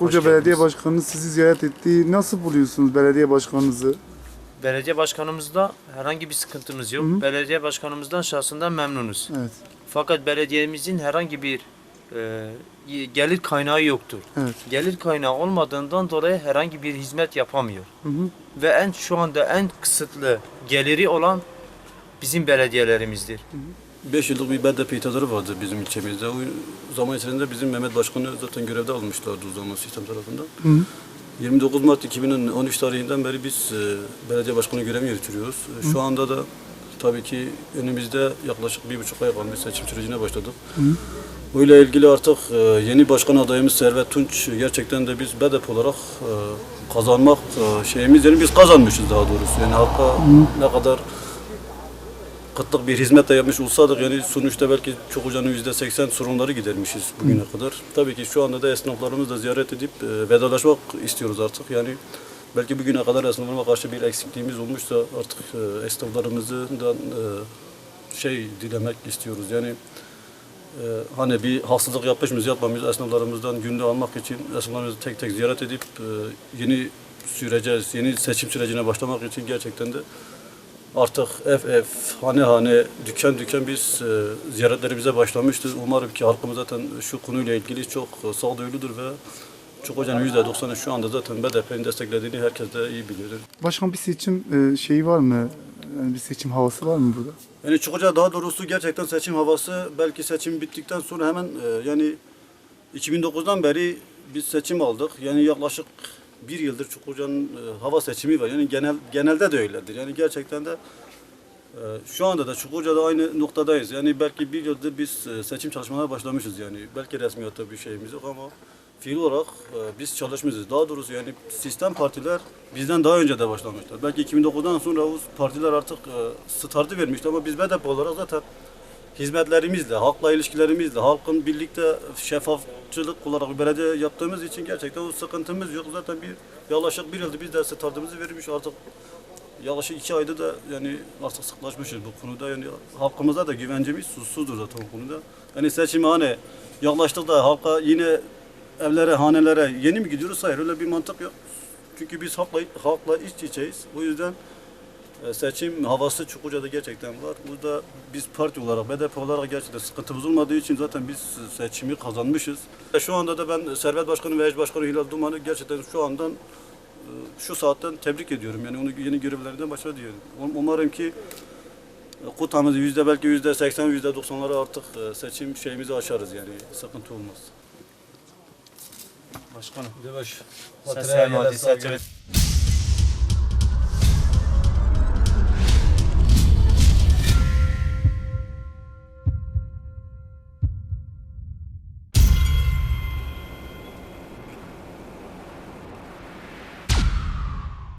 Hoş Belediye. Başkanı sizi ziyaret etti. Nasıl buluyorsunuz belediye başkanınızı? Belediye başkanımızda herhangi bir sıkıntımız yok. Hı hı. Belediye başkanımızdan şahsından memnunuz. Evet. Fakat belediyemizin herhangi bir e, gelir kaynağı yoktur. Evet. Gelir kaynağı olmadığından dolayı herhangi bir hizmet yapamıyor. Hı hı. Ve en şu anda en kısıtlı geliri olan bizim belediyelerimizdir. 5 yıllık bir BDP itidarı vardı bizim ilçemizde. O zaman içerisinde bizim Mehmet Başkanı zaten görevde almışlardı o zaman sistem tarafından. Hı hı. 29 Mart 2013 tarihinden beri biz e, belediye başkanı görevini yürütüyoruz. E, Şu anda da tabii ki önümüzde yaklaşık bir buçuk ay kalmış seçim sürecine başladık. Bununla ilgili artık e, yeni başkan adayımız Servet Tunç gerçekten de biz BDP olarak e, kazanmak e, şeyimiz yani biz kazanmışız daha doğrusu. Yani halka ne kadar kıtlık bir hizmet de yapmış olsaydık yani sonuçta belki çok hocanın yüzde seksen sorunları gidermişiz bugüne kadar. Tabii ki şu anda da esnaflarımızla ziyaret edip e, vedalaşmak istiyoruz artık. Yani belki bugüne kadar esnaflarıma karşı bir eksikliğimiz olmuşsa artık e, esnaflarımızdan e, şey dilemek istiyoruz. Yani e, hani bir haksızlık yapmış mıyız yapmamışız esnaflarımızdan günde almak için esnaflarımızı tek tek ziyaret edip e, yeni sürece, yeni seçim sürecine başlamak için gerçekten de artık ev ev, hane hane, dükkan dükkan biz e, ziyaretlerimize başlamıştır. Umarım ki halkımız zaten şu konuyla ilgili çok e, sağduyuludur ve çok hocanın yüzde doksanı şu anda zaten BDP'nin desteklediğini herkes de iyi biliyor. Başkan bir seçim e, şeyi var mı? Yani bir seçim havası var mı burada? Yani Çukurca daha doğrusu gerçekten seçim havası belki seçim bittikten sonra hemen e, yani 2009'dan beri biz seçim aldık. Yani yaklaşık bir yıldır Çukurca'nın e, hava seçimi var. Yani genel genelde de öyledir. Yani gerçekten de e, şu anda da Çukurca'da aynı noktadayız. Yani belki bir yıldır biz e, seçim çalışmalarına başlamışız yani. Belki resmiyatta bir şeyimiz yok ama fiil olarak e, biz çalışmışız. Daha doğrusu yani sistem partiler bizden daha önce de başlamışlar. Belki 2009'dan sonra o partiler artık e, startı vermişti ama biz BDP olarak zaten hizmetlerimizle, halkla ilişkilerimizle, halkın birlikte şeffafçılık olarak belediye yaptığımız için gerçekten o sıkıntımız yok. Zaten bir yaklaşık bir yıldır biz de startımızı vermiş artık yaklaşık iki ayda da yani artık sıklaşmışız bu konuda. Yani halkımıza da güvencemiz susuzdur zaten bu konuda. Yani seçime hani yaklaştık da halka yine evlere, hanelere yeni mi gidiyoruz? Hayır öyle bir mantık yok. Çünkü biz halkla, halkla iç içeyiz. O yüzden seçim havası Çukurca'da gerçekten var. Burada biz parti olarak, BDP olarak gerçekten sıkıntımız olmadığı için zaten biz seçimi kazanmışız. E, Şu anda da ben Servet Başkanı ve Eş Başkanı Hilal Duman'ı gerçekten şu andan e, şu saatten tebrik ediyorum. Yani onu yeni görevlerinden başarı diyorum. Um- Umarım ki e, kutamızı yüzde belki yüzde seksen, yüzde doksanları artık e, seçim şeyimizi aşarız yani sıkıntı olmaz. Başkanım. Yavaş. Sen.